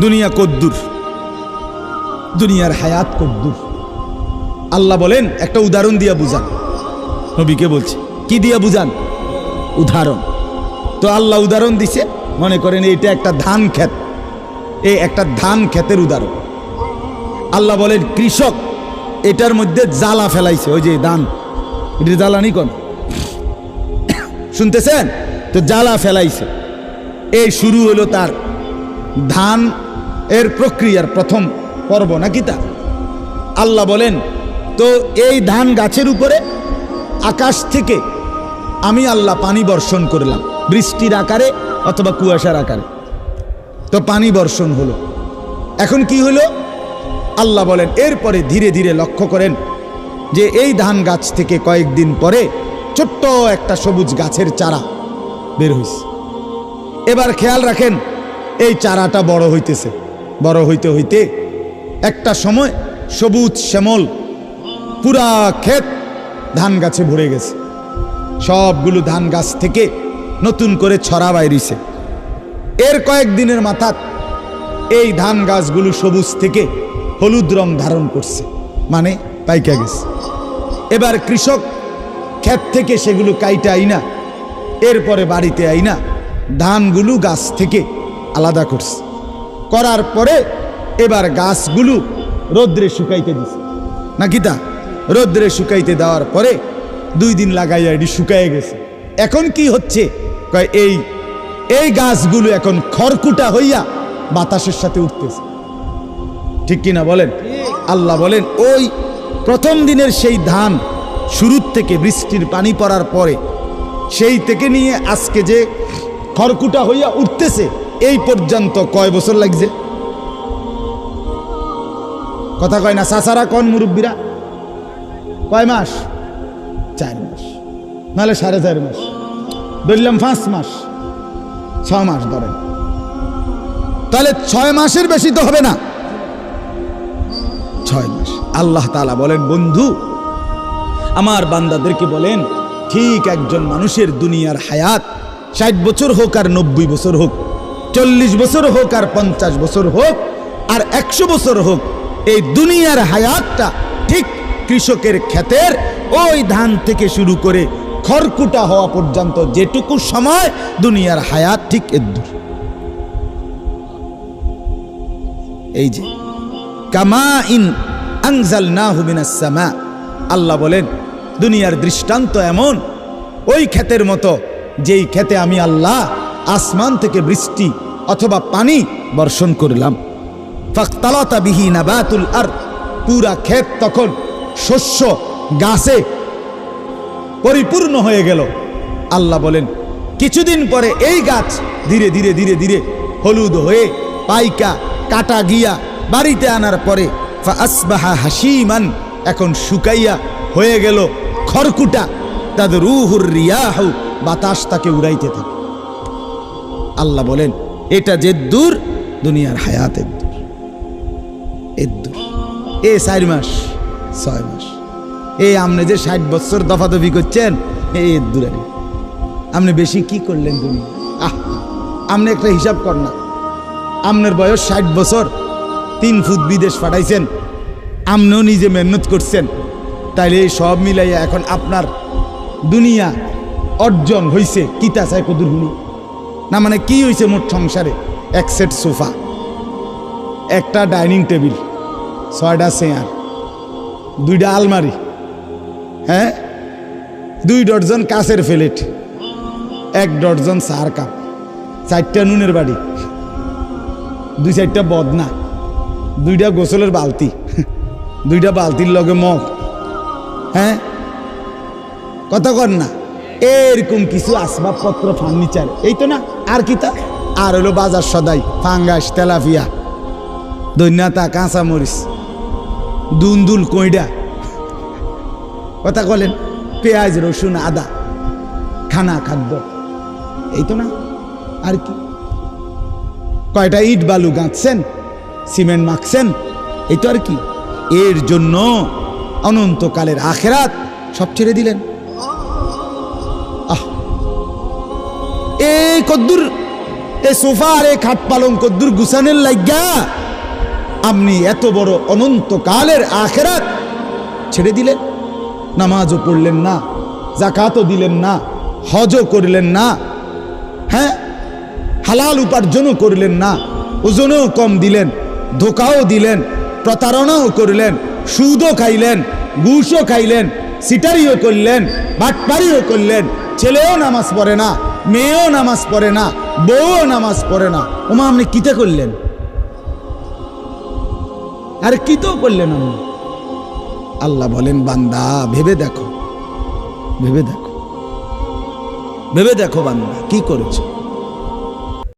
দুনিয়া কদ্দুর, দুনিয়ার হায়াত কদ্দুর। আল্লাহ বলেন, একটা উদাহরণ দিয়া বুঝান। নবীকে বলছে, কি দিয়া বুঝান? উদাহরণ। তো আল্লাহ উদাহরণ দিছে, মনে করেন এইটা একটা ধান ক্ষেত। এই একটা ধান ক্ষেতের উদাহরণ। আল্লাহ বলেন, কৃষক, এটার মধ্যে জ্বালা ফেলাইছে, ওই যে ধান। এটা জ্বালানি কোন? শুনতেছেন? তো জ্বালা ফেলাইছে। এই শুরু হলো তার ধান এর প্রক্রিয়ার প্রথম পর্ব নাকি তা? আল্লাহ বলেন, তো এই ধান গাছের উপরে আকাশ থেকে আমি আল্লাহ পানি বর্ষণ করলাম, বৃষ্টির আকারে অথবা কুয়াশার আকারে। তো পানি বর্ষণ হলো। এখন কি হলো? আল্লাহ বলেন, এরপরে ধীরে ধীরে লক্ষ্য করেন যে এই ধান গাছ থেকে কয়েকদিন পরে ছোট্ট একটা সবুজ গাছের চারা বের হইছে। এবার খেয়াল রাখেন, এই চারাটা বড় হইতেছে। বড় হইতে হইতে একটা সময় সবুজ শ্যামল, পুরা ক্ষেত ধান গাছে ভরে গেছে। সবগুলো ধান গাছ থেকে নতুন করে ছড়া বাইরিছে। এর কয়েকদিনের মাথাত এই ধান গাছগুলো সবুজ থেকে হলুদ রং ধারণ করছে মানে পাইকা গেছে। এবার কৃষক ক্ষেত থেকে সেগুলো কাইটা আইনা, এরপরে বাড়িতে আইনা ধানগুলো গাছ থেকে আলাদা করছে। করার পরে এবার গাছগুলো রোদ্রে শুকাইতে দিছে। নাকি তা রোদ্রে শুকাইতে দেওয়ার পরে দুই দিন লাগাইয়া এটি শুকাইয়ে গেছে। এখন কি হচ্ছে? কয়, এই এই গাছগুলো এখন খড়কুটা হইয়া বাতাসের সাথে উঠতেছে। ঠিক কিনা বলেন? আল্লাহ বলেন, ওই প্রথম দিনের সেই ধান শুরুর থেকে বৃষ্টির পানি পড়ার পরে সেই থেকে নিয়ে আজকে যে খড়কুটা হইয়া উঠতেছে এই পর্যন্ত কয় বছর লাগছে? কথা কয় না, সাসারা কন মুরব্বীরা? কয় মাস? চার মাস। নাহলে সাড়ে চার মাস। ধরলাম পাঁচ মাস। ছ মাস ধরেন। তাহলে ছয় মাসের বেশি তো হবে না। ছয় মাস। আল্লাহ তালা বলেন, বন্ধু, আমার বান্দাদেরকে বলেন, ঠিক একজন মানুষের দুনিয়ার হায়াত ষাট বছর হোক আর নব্বই বছর হোক চল্লিশ বছর হোক আর পঞ্চাশ বছর হোক আর একশো বছর হোক, এই দুনিয়ার হায়াতটা ঠিক কৃষকের ক্ষেতের ওই ধান থেকে শুরু করে খড়কুটা হওয়া পর্যন্ত যেটুকু সময় দুনিয়ার হায়াত ঠিক এদ্দুর এই যে, কামা ইন আংজাল না হুবিনাসমা আল্লাহ বলেন, দুনিয়ার দৃষ্টান্ত এমন, ওই ক্ষেতের মতো, যেই ক্ষেতে আমি আল্লাহ আসমান থেকে বৃষ্টি অথবা পানি বর্ষণ করলাম। ফাক্তালতা বিহি নাবাতুল আর পুরা ক্ষেত তখন শস্য গাছে পরিপূর্ণ হয়ে গেল। আল্লাহ বলেন, কিছুদিন পরে এই গাছ ধীরে ধীরে ধীরে ধীরে হলুদ হয়ে পাইকা, কাটা গিয়া বাড়িতে আনার পরে আসবাহা হাসিমান এখন শুকাইয়া হয়ে গেল খড়কুটা। তাদের রুহুর রিয়াহ বাতাস তাকে উড়াইতে থাকে। আল্লাহ বলেন এটা যে দূর, দুনিয়ার হায়াত দূর। এর দূর। এ চার মাস, ছয় মাস। এই আপনি যে ষাট বছর দফাদফি করছেন এই এর আপনি বেশি কি করলেন তুমি আহ, আপনি একটা হিসাব কর না। আপনার বয়স ষাট বছর, তিন ফুট বিদেশ পাঠাইছেন। আপনিও নিজে মেহনত করছেন। তাইলে এই সব মিলাইয়া এখন আপনার দুনিয়া অর্জন হইছে। কিতা চাই কদুর হুনি না মানে কি হয়েছে মোট সংসারে? এক সেট সোফা, একটা ডাইনিং টেবিল, ছয়টা চেয়ার, দুইটা আলমারি হ্যাঁ? দুই ডর্জন কাছের প্লেট, এক ডর্জন চার কাপ, চারটা নুনের বাড়ি দুই চারটা বদনা, দুইটা গোসলের বালতি, দুইটা বালতির লগে মগ হ্যাঁ? কত কর না, এরকম কিছু আসবাবপত্র, ফার্নিচার, এই তো না? আর কি তা? আর হলো বাজার সদাই, ফাঙ্গাস, তেলাপিয়া, দৈন্যতা কাঁচা মরিচ দুন্দুল, কইডা। কথা বলেন পেঁয়াজ, রসুন, আদা, খানা, খাদ্য। এই তো না? আর কি? কয়টা ইট বালু গাঁথছেন, সিমেন্ট মাখছেন, এই তো আর কি? এর জন্য অনন্তকালের আখেরাত সব ছেড়ে দিলেন। এই কদ্দুর, এ সোফা আর এ খাট পালঙ্ক দূর গুসানের লাগিয়া আপনি এত বড় অনন্তকালের আখেরাত ছেড়ে দিলেন, নামাজও পড়লেন না জাকাতও দিলেন না, হজও করলেন না হ্যাঁ? হালাল উপার্জনও করলেন না, ওজনও কম দিলেন, ধোকাও দিলেন, প্রতারণাও করলেন, সুদও খাইলেন, ঘুষও খাইলেন, সিটারিও করলেন বাটপারিও করলেন, ছেলেও নামাজ পড়ে না মেয়েও নামাজ পড়ে না, বউও নামাজ পড়ে না। ওমা, আপনি কিতে করলেন? আরে কিতেও করলেন আপনি? আল্লাহ বলেন, বান্দা, ভেবে দেখো ভেবে দেখো ভেবে দেখো বান্দা, কি করেছ?